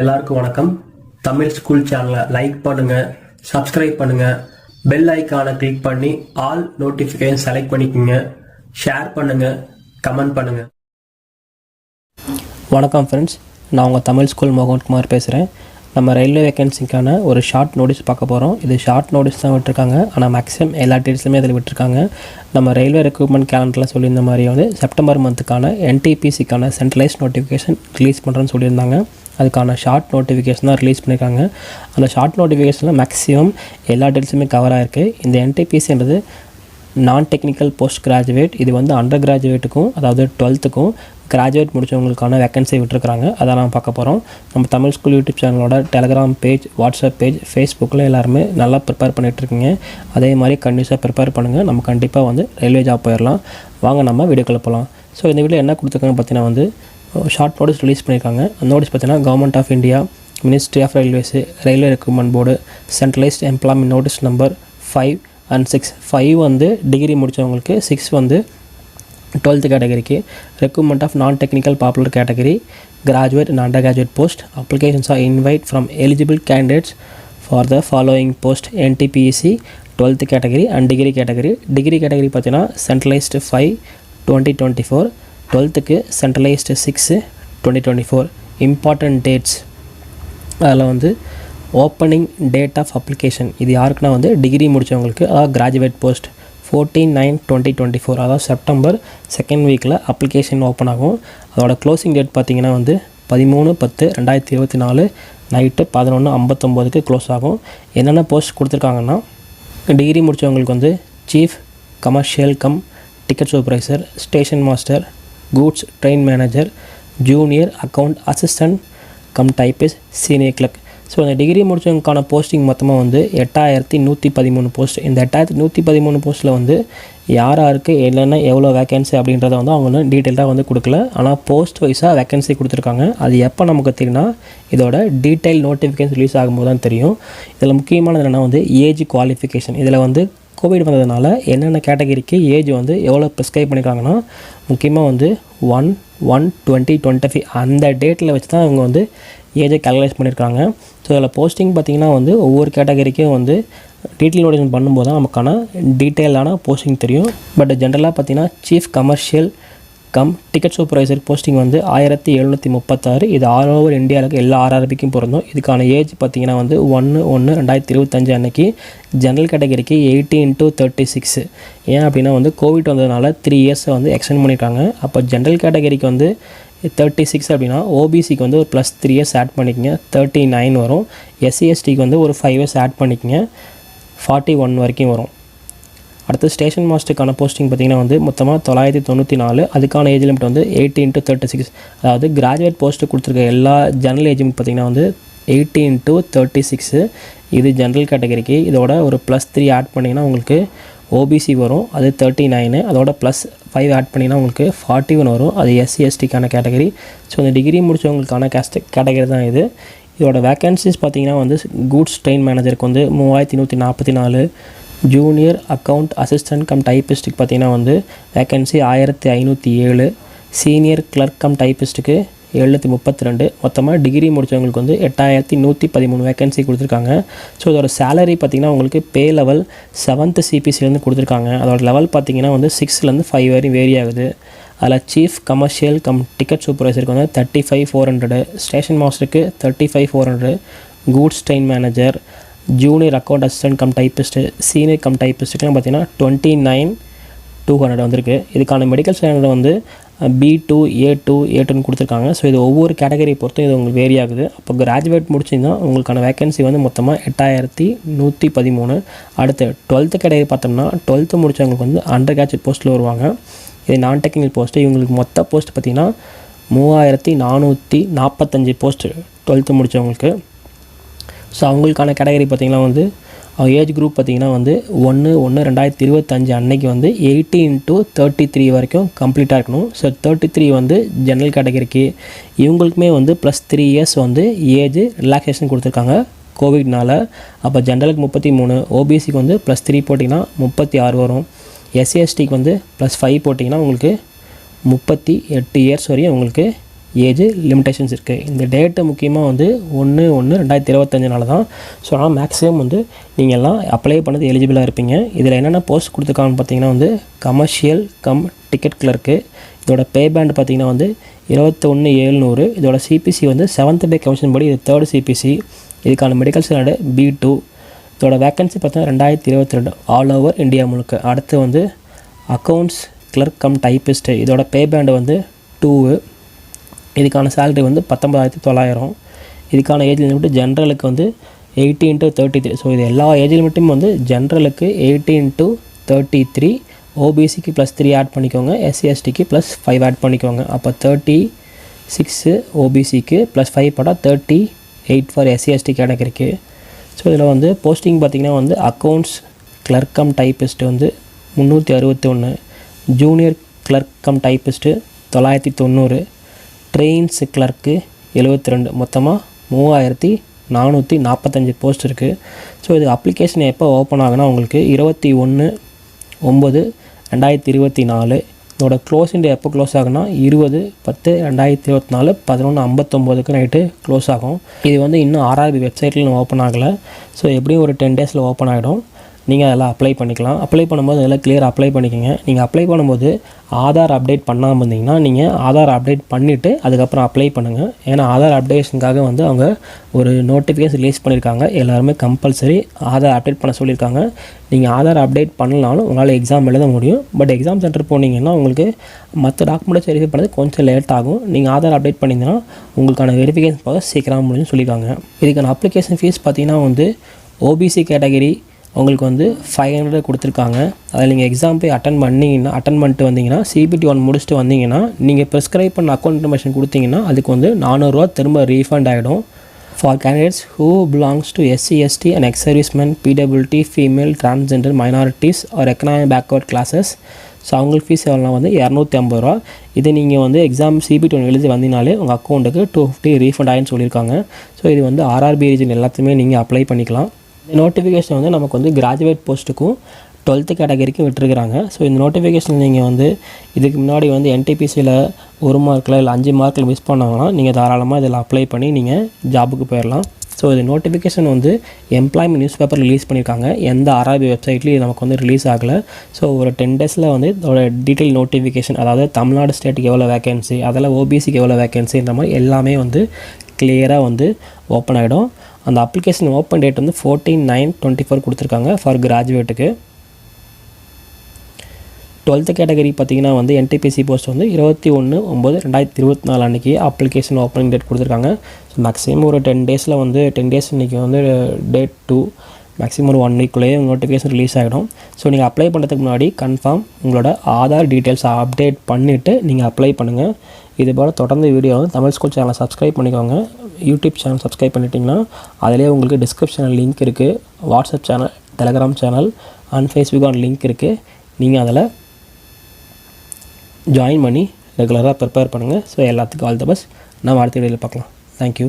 எல்லாருக்கும் வணக்கம். தமிழ் ஸ்கூல் சேனலை லைக் பண்ணுங்க சப்ஸ்கிரைப் பண்ணுங்க. பெல் ஐக்கானை கிளிக் பண்ணி ஆல் நோட்டிஃபிகேஷன் செலக்ட் பண்ணிக்கோங்க. ஷேர் பண்ணுங்க கமெண்ட் பண்ணுங்க. வணக்கம் ஃப்ரெண்ட்ஸ் நான் உங்கள் தமிழ் ஸ்கூல் மோகன்குமார் பேசுகிறேன் நம்ம ரயில்வே வேகன்சிக்கான ஒரு ஷார்ட் நோட்டீஸ் பார்க்க போகிறோம் இது ஷார்ட் நோட்டீஸ் தான் விட்டுருக்காங்க. ஆனால் மேக்ஸிமம் எல்லா டீட்டெயில்ஸுமே அதில் விட்டுருக்காங்க. நம்ம ரயில்வே ரெக்ரூட்மெண்ட் கேலண்டரில் சொல்லியிருந்த மாதிரி வந்து செப்டம்பர் மந்த்துக்கான என்டிபிசிக்கான சென்ட்ரலைஸ் நோட்டிஃபிகேஷன் ரிலீஸ் பண்ணுறேன்னு சொல்லியிருந்தாங்க. அதுக்கான ஷார்ட் நோட்டிஃபிகேஷன் தான் ரிலீஸ் பண்ணியிருக்காங்க அந்த ஷார்ட் நோட்டிஃபிகேஷனில் மேக்ஸிமம் எல்லா டீட்டெயில்ஸுமே கவர் ஆகிருக்கு இந்த என்டிபிசின்றது நான் டெக்னிக்கல் போஸ்ட் கிராஜுவேட் இது வந்து அண்டர் கிராஜுவேட்டுக்கும் அதாவது டுவெல்த்துக்கும் கிராஜுவேட் முடிச்சவங்களுக்கான வேக்கன்சி விட்டுருக்காங்க அதை நம்ம பார்க்க போகிறோம் நம்ம தமிழ் ஸ்கூல் யூடியூப் சேனலோட டெலகிராம் பேஜ் வாட்ஸ்அப் பேஜ் ஃபேஸ்புக்கில் எல்லாருமே நல்லா ப்ரிப்பேர் பண்ணிகிட்ருக்கீங்க அதே மாதிரி கண்டிப்பாக ப்ரிப்பேர் பண்ணுங்கள் நம்ம கண்டிப்பாக வந்து ரயில்வே ஜாப் போயிடலாம். வாங்க நம்ம வீடியோக்குள்ள போகலாம் ஸோ இந்த வீடியோ என்ன கொடுத்துருக்காங்க பார்த்தீங்கன்னா வந்து ஷார்ட் நோட்டீஸ் ரிலீஸ் பண்ணியிருக்காங்க. அந்த நோட்டீஸ் பார்த்தீங்கன்னா government of India ministry of railways railway recruitment board centralised employment notice number five and six five வந்து டிகிரி முடித்தவங்களுக்கு சிக்ஸ் வந்து டுவெல்த்து கேட்டகரிக்கு recruitment of non technical popular category graduate and under graduate post applications are invite from eligible candidates for the following post NTPSC twelfth category and degree category degree category பார்த்தீங்கன்னா centralised five twenty twenty four டுவெல்த்துக்கு centralised six twenty twenty four important dates அதில் வந்து opening date of application இது யாருக்குன்னா வந்து degree முடித்தவங்களுக்கு அதாவது graduate post fourteen nine twenty twenty four அதாவது September second வீக்கில் அப்ளிகேஷன் ஓப்பன் ஆகும். அதோட க்ளோசிங் டேட் பார்த்திங்கன்னா வந்து பதிமூணு பத்து ரெண்டாயிரத்தி இருபத்தி நாலு நைட்டு பதினொன்று ஐம்பத்தொம்போதுக்கு க்ளோஸ் ஆகும். என்னென்ன போஸ்ட் கொடுத்துருக்காங்கன்னா டிகிரி முடித்தவங்களுக்கு வந்து chief commercial cum ticket supervisor station master goods train manager junior account assistant cum typist senior clerk so அந்த டிகிரி முடிச்சவங்களுக்கான போஸ்டிங் மொத்தமாக வந்து எட்டாயிரத்தி நூற்றி பதிமூணு போஸ்ட் இந்த எட்டாயிரத்தி நூற்றி பதிமூணு போஸ்ட்டில் வந்து யார் யாருக்கு என்னென்ன எவ்வளோ வேகன்சி அப்படின்றத வந்து அவங்க வந்து டீட்டெயிலாக வந்து கொடுக்கல. ஆனால் போஸ்ட் வைஸாக வேகன்சி கொடுத்துருக்காங்க. அது எப்போ நமக்கு தெரியும்னா இதோட டீட்டெயில் நோட்டிஃபிகேஷன் ரிலீஸ் ஆகும்போது தான் தெரியும். இதில் முக்கியமானது என்னென்னா வந்து ஏஜ் குவாலிஃபிகேஷன் இதில் வந்து கோவிட் வந்ததுனால என்னென்ன கேட்டகரிக்கு ஏஜ் வந்து எவ்வளோ ப்ரிஸ்கிரைப் பண்ணியிருக்காங்கன்னா முக்கியமாக வந்து one one twenty twenty five அந்த டேட்டில் வச்சு தான் இவங்க வந்து ஏஜை கேல்குலேட் பண்ணியிருக்காங்க ஸோ அதில் போஸ்டிங் பார்த்திங்கன்னா வந்து ஒவ்வொரு கேட்டகரிக்கும் வந்து டீட்டெயில் நோட்டிஃபிகேஷன் பண்ணும்போது தான் நமக்கான டீட்டெயிலான போஸ்டிங் தெரியும். பட் ஜென்ரலாக பார்த்தீங்கன்னா chief commercial cum ticket supervisor posting வந்து ஆயிரத்தி எழுநூற்றி முப்பத்தாறு. இது ஆல் ஓவர் இந்தியாவுக்கு எல்லா ஆர்ஆர்பிக்கும் பொருந்தும். இதுக்கான ஏஜ் பார்த்தீங்கன்னா வந்து ஒன்று ஒன்று ரெண்டாயிரத்தி இருபத்தஞ்சு அன்னைக்கு ஜென்ரல் கேட்டகரிக்கு எயிட்டீன் டு தேர்ட்டி சிக்ஸ் ஏன் அப்படின்னா வந்து கோவிட் வந்ததுனால த்ரீ இயர்ஸை வந்து எக்ஸ்டெண்ட் பண்ணியிருக்காங்க அப்போ ஜென்ரல் கேட்டகரிக்கு வந்து தேர்ட்டி சிக்ஸ் அப்படின்னா ஓபிசிக்கு வந்து ஒரு ப்ளஸ் த்ரீ இயர்ஸ் ஆட் பண்ணிக்கங்க. தேர்ட்டி நைன் வரும் எஸ்சிஎஸ்டிக்கு வந்து ஒரு ஃபைவ் இயர்ஸ் ஆட் பண்ணிக்கங்க. ஃபார்ட்டி ஒன் வரைக்கும் வரும். அடுத்து ஸ்டேஷன் மாஸ்டருக்கான போஸ்டிங் பார்த்திங்கன்னா வந்து மொத்தமாக தொள்ளாயிரத்தி தொண்ணூற்றி நாலு. அதுக்கான ஏஜ் லிமிட் வந்து எயிட்டீன் டு தேர்ட்டி சிக்ஸ் அதாவது கிராஜுவேட் போஸ்ட்டு கொடுத்துருக்க எல்லா ஜெனரல் ஏஜ் லிமிட் பார்த்திங்கன்னா வந்து எயிட்டீன் டு தேர்ட்டி சிக்ஸு இது ஜென்ரல் கேட்டகரிக்கு இதோட ஒரு ப்ளஸ் த்ரீ ஆட் பண்ணிங்கன்னா உங்களுக்கு ஓபிசி வரும் அது தேர்ட்டி நைனு அதோட ப்ளஸ் ஃபைவ் ஆட் பண்ணிங்கன்னா உங்களுக்கு ஃபார்ட்டி ஒன் வரும் அது எஸ்சி எஸ்டிக்கான கேட்டகரி ஸோ இந்த டிகிரி முடித்தவங்களுக்கான கேஸ்ட் கேட்டகரி தான் இது. இதோட வேக்கன்சிஸ் பார்த்தீங்கன்னா வந்து கூட்ஸ் ட்ரெயின் மேனேஜருக்கு வந்து மூவாயிரத்தி நூற்றி நாற்பத்தி நாலு. ஜூனியர் அக்கௌண்ட் அசிஸ்டன்ட் கம் டைப்பிஸ்ட்டுக்கு பார்த்தீங்கன்னா வந்து வேக்கன்சி ஆயிரத்தி ஐநூற்றி ஏழு. சீனியர் கிளர்க் கம் டைப்பிஸ்ட்டுக்கு எழுநூற்றி முப்பத்தி ரெண்டு. மொத்தமாக டிகிரி முடித்தவங்களுக்கு வந்து எட்டாயிரத்தி நூற்றி பதிமூணு வேகன்சி கொடுத்துருக்காங்க. ஸோ இதோட சேலரி பார்த்திங்கன்னா உங்களுக்கு பே லெவல் செவன்த்து சிபிசிலேருந்து கொடுத்துருக்காங்க. அதோட லெவல் பார்த்திங்கன்னா வந்து சிக்ஸ்லேருந்து ஃபைவ் வரையும் வேரி ஆகுது. அதில் சீஃப் கமர்ஷியல் கம் டிக்கெட் சூப்பர்வைசருக்கு வந்து thirty five four hundred station மாஸ்டருக்கு thirty five four hundred goods train manager junior account assistant cum typist senior cum டைப்பிஸ்ட்டுக்குலாம் பார்த்தீங்கன்னா டுவெண்ட்டி நைன் டூ ஹண்ட்ரட் வந்திருக்கு. இதுக்கான மெடிக்கல் ஸ்டாண்டர்ட் வந்து B two A two A டூன்னு கொடுத்துருக்காங்க. So இது ஒவ்வொரு category பொறுத்தும் இது உங்களுக்கு வேரி ஆகுது. அப்போ கிராஜுவேட் முடிச்சிங்கன்னா உங்களுக்கான வேகன்சி வந்து மொத்தமாக எட்டாயிரத்தி நூற்றி பதிமூணு. அடுத்து டுவெல்த்து கேட்டகரி பார்த்தோம்னா டுவெல்த்து முடித்தவங்களுக்கு வந்து அண்டர் கிராஜுவேட் போஸ்ட்டில் வருவாங்க. இது நான் டெக்னிக்கல் போஸ்ட்டு இவங்களுக்கு மொத்த போஸ்ட் பார்த்திங்கன்னா மூவாயிரத்தி நானூற்றி நாற்பத்தஞ்சு போஸ்ட்டு டுவெல்த்து முடித்தவங்களுக்கு ஸோ அவங்களுக்கான கேட்டகரி பார்த்திங்கன்னா வந்து ஏஜ் குரூப் பார்த்திங்கன்னா வந்து ஒன்று ஒன்று ரெண்டாயிரத்தி இருபத்தஞ்சு அன்னைக்கு வந்து எயிட்டீன் டு தேர்ட்டி த்ரீ வரைக்கும் கம்ப்ளீட்டாக இருக்கணும். ஸோ தேர்ட்டி த்ரீ வந்து ஜென்ரல் கேட்டகரிக்கு இவங்களுக்குமே வந்து ப்ளஸ் த்ரீ இயர்ஸ் வந்து ஏஜ் ரிலாக்ஸேஷன் கொடுத்துருக்காங்க. கோவிட்னால் அப்போ ஜென்ரலுக்கு முப்பத்தி மூணு ஓபிசிக்கு வந்து ப்ளஸ் த்ரீ போட்டிங்கன்னா முப்பத்தி ஆறு வரும். எஸ்சிஎஸ்டிக்கு வந்து ப்ளஸ் ஃபைவ் போட்டிங்கன்னா உங்களுக்கு முப்பத்தி எட்டு இயர்ஸ் வரையும் உங்களுக்கு ஏஜ் லிமிடேஷன்ஸ் இருக்குது இந்த டேட்டு முக்கியமாக வந்து ஒன்று ஒன்று ரெண்டாயிரத்தி இருபத்தஞ்சினால தான். ஸோ ஆனால் மேக்ஸிமம் வந்து நீங்கள் எல்லாம் அப்ளை பண்ணது எலிஜிபிளாக இருப்பீங்க. இதில் என்னென்ன போஸ்ட் கொடுத்துருக்காங்கன்னு பார்த்தீங்கன்னா வந்து கமர்ஷியல் கம் டிக்கெட் கிளர்க்கு இதோட பே பேண்ட் பார்த்தீங்கன்னா வந்து இருபத்தொன்று ஏழ்நூறு இதோட சிபிசி வந்து செவன்த் பே கமிஷன் படி இது தேர்ட் சிபிசி இதுக்கான மெடிக்கல் ஸ்டாண்டர்டு பி டூ இதோட வேக்கன்சி பார்த்தீங்கன்னா ரெண்டாயிரத்தி இருபத்தி ரெண்டு ஆல் ஓவர் இந்தியா முழுக்க. அடுத்து வந்து அக்கௌண்ட்ஸ் கிளர்க் கம் டைப்பிஸ்ட்டு இதோட பே பேண்டு வந்து டூவு இதுக்கான சேலரி வந்து பத்தொம்பதாயிரத்தி தொள்ளாயிரம். இதுக்கான ஏஜ் லிமிட்டு ஜென்ரலுக்கு வந்து eighteen to thirty three so இது எல்லா ஏஜ் லிமிட்டும் வந்து ஜென்ரலுக்கு எயிட்டீன் டு தேர்ட்டி த்ரீ ஓபிசிக்கு ப்ளஸ் த்ரீ ஆட் பண்ணிக்கோங்க. எஸ்சிஎஸ்டிக்கு ப்ளஸ் ஃபைவ் ஆட் பண்ணிக்கோங்க. அப்போ தேர்ட்டி சிக்ஸு ஓபிசிக்கு ப்ளஸ் ஃபைவ் போட்டால் thirty eight for SC ST ST so இதில் வந்து போஸ்டிங் பார்த்திங்கன்னா வந்து அக்கௌண்ட்ஸ் கிளர்க் கம் டைப்பிஸ்ட்டு வந்து முந்நூற்றி அறுபத்தி ஒன்று ஜூனியர் கிளர்க் கம் டைப்பிஸ்ட்டு தொள்ளாயிரத்தி தொண்ணூறு. ட்ரெயின்ஸ் கிளர்க்கு எழுபத்தி ரெண்டு மொத்தமாக மூவாயிரத்தி நானூற்றி நாற்பத்தஞ்சு போஸ்ட் இருக்குது ஸோ இது அப்ளிகேஷன் எப்போ ஓப்பன் ஆகுனா உங்களுக்கு இருபத்தி ஒன்று ஒம்பது ரெண்டாயிரத்தி இருபத்தி நாலு. இதோட க்ளோசிங் டே எப்போ க்ளோஸ் ஆகுனா இருபது பத்து ரெண்டாயிரத்தி இருபத்தி நாலு பதினொன்று ஐம்பத்தொம்போதுக்கு நைட்டு க்ளோஸ் ஆகும். இது வந்து இன்னும் ஆர்ஆர்பி வெப்சைட்டில் ஓப்பன் ஆகலை. ஸோ எப்படியும் ஒரு டென் டேஸில் ஓப்பன் ஆகிடும் நீங்கள் அதெல்லாம் அப்ளை பண்ணிக்கலாம். அப்ளை பண்ணும்போது அதெல்லாம் கிளியர் அப்ளை பண்ணிக்கோங்க. நீங்கள் அப்ளை பண்ணும்போது ஆதார் அப்டேட் பண்ணாமல் இருந்தீங்கன்னா நீங்கள் ஆதார் அப்டேட் பண்ணிவிட்டு அதுக்கப்புறம் அப்ளை பண்ணுங்கள் ஏன்னா ஆதார் அப்டேஷனுக்காக வந்து அவங்க ஒரு நோட்டிஃபிகேஷன் ரிலீஸ் பண்ணியிருக்காங்க எல்லாருமே கம்பல்சரி ஆதார் அப்டேட் பண்ண சொல்லியிருக்காங்க நீங்கள் ஆதார் அப்டேட் பண்ணலனாலும் உங்களால் எக்ஸாம் எழுத முடியும். பட் எக்ஸாம் சென்டர் போனீங்கன்னா உங்களுக்கு மற்ற டாக்குமெண்ட்ஸ் வெரிஃபை பண்ணது கொஞ்சம் லேட் ஆகும். நீங்கள் ஆதார் அப்டேட் பண்ணிங்கன்னா உங்களுக்கான வெரிஃபிகேஷன் போக சீக்கிரமாக முடியும்னு சொல்லியிருக்காங்க இதுக்கான அப்ளிகேஷன் ஃபீஸ் பார்த்தீங்கன்னா வந்து ஓபிசி கேட்டகரி உங்களுக்கு வந்து ஃபைவ் ஹண்ட்ரட் கொடுத்துருக்காங்க. அதில் நீங்கள் எக்ஸாம் போய் அட்டன் பண்ணிங்கன்னா அட்டன் பண்ணிட்டு வந்தீங்கன்னா சிபிடி ஒன் முடிச்சுட்டு வந்தீங்கன்னா நீங்கள் ப்ரிஸ்கிரைப் பண்ண அக்கௌண்ட் இன்ஃபர்மேஷன் கொடுத்தீங்கன்னா அதுக்கு வந்து நானூறுரூவா திரும்ப ரீஃபண்ட் ஆகிடும் for candidates who belongs to SC ST and ex serviceman PWD female transgender minorities or economic backward classes so அவங்களுக்கு ஃபீஸ் எவ்வளோ வந்து இரநூத்தி ஐம்பது ரூபா. இது நீங்கள் வந்து எக்ஸாம் சிபிடி ஒன் எழுதி வந்தீங்கனாலே உங்கள் அக்கௌண்ட்டுக்கு டூ ஃபிஃப்டி ரீஃபண்ட் ஆகின்னு சொல்லியிருக்காங்க. ஸோ இது வந்து ஆர்ஆர்பி ரீஜன் எல்லாத்தையுமே நீங்கள் அப்ளை பண்ணிக்கலாம். இந்த நோட்டிஃபிகேஷன் வந்து நமக்கு வந்து கிராஜுவேட் போஸ்ட்டுக்கும் டுவெல்த்து கேட்டகரிக்கும் விட்டுருக்குறாங்க. ஸோ இந்த நோட்டிஃபிகேஷன் நீங்கள் வந்து இதுக்கு முன்னாடி வந்து என்டிபிசியில் ஒரு மார்க்கில் இல்லை அஞ்சு மார்க்கில் மிஸ் பண்ணாங்கன்னா நீங்கள் தாராளமாக இதில் அப்ளை பண்ணி நீங்கள் ஜாபுக்கு போயிடலாம். ஸோ இது நோட்டிஃபிகேஷன் வந்து எம்ப்ளாய்மெண்ட் நியூஸ் பேப்பர் ரிலீஸ் பண்ணியிருக்காங்க. எந்த ஆர்ஆர்பி வெப்சைட்லேயும் நமக்கு வந்து ரிலீஸ் ஆகலை. ஸோ ஒரு டென் டேஸில் வந்து இதோட டீட்டெயில் நோட்டிஃபிகேஷன் அதாவது தமிழ்நாடு ஸ்டேட்டுக்கு எவ்வளோ வேகன்சி அதெல்லாம் ஓபிசிக்கு எவ்வளோ வேகன்சின்ற மாதிரி எல்லாமே வந்து கிளியராக வந்து ஓப்பன் ஆகிடும் அந்த அப்ளிகேஷன் ஓப்பன் டேட் வந்து ஃபோர்டீன் நைன் டுவெண்ட்டி ஃபோர் கொடுத்துருக்காங்க ஃபார் கிராஜுவேட்டுக்கு டுவெல்த்து கேட்டகரி பார்த்தீங்கன்னா வந்து என்டிபிசி போஸ்ட் வந்து இருபத்தி ஒன்று ஒம்பது ரெண்டாயிரத்தி இருபத்தி நாலு அன்றைக்கி அப்ளிகேஷன் ஓப்பனிங் டேட் கொடுத்துருக்காங்க. ஸோ மேக்ஸிமம் ஒரு டென் டேஸில் வந்து டென் டேஸ் இன்றைக்கி வந்து டேட் டூ மேக்ஸிமம் ஒரு ஒன் வீக்குள்ளேயே நோட்டிஃபிகேஷன் ரிலீஸ் ஆகிடும் ஸோ நீங்கள் அப்ளை பண்ணுறதுக்கு முன்னாடி கன்ஃபார்ம் உங்களோட ஆதார் டீட்டெயில்ஸ் அப்டேட் பண்ணிவிட்டு நீங்கள் அப்ளை பண்ணுங்கள் இது போல் தொடர்ந்து வீடியோ வந்து தமிழ் ஸ்கூல் சேனலை சப்ஸ்கிரைப் பண்ணிக்கோங்க. யூடியூப் சேனல் சப்ஸ்கிரைப் பண்ணிட்டீங்கன்னா அதிலே உங்களுக்கு டிஸ்கிரிப்ஷனில் லிங்க் இருக்குது WhatsApp channel Telegram channel and ஃபேஸ்புக்கான link இருக்குது நீங்கள் அதில் ஜாயின் பண்ணி ரெகுலராக ப்ரிப்பேர் பண்ணுங்கள் ஸோ எல்லாத்துக்கும் ஆல் த பெஸ்ட் நம்ம அடுத்த வீடியோவில் பார்க்கலாம். தேங்க்யூ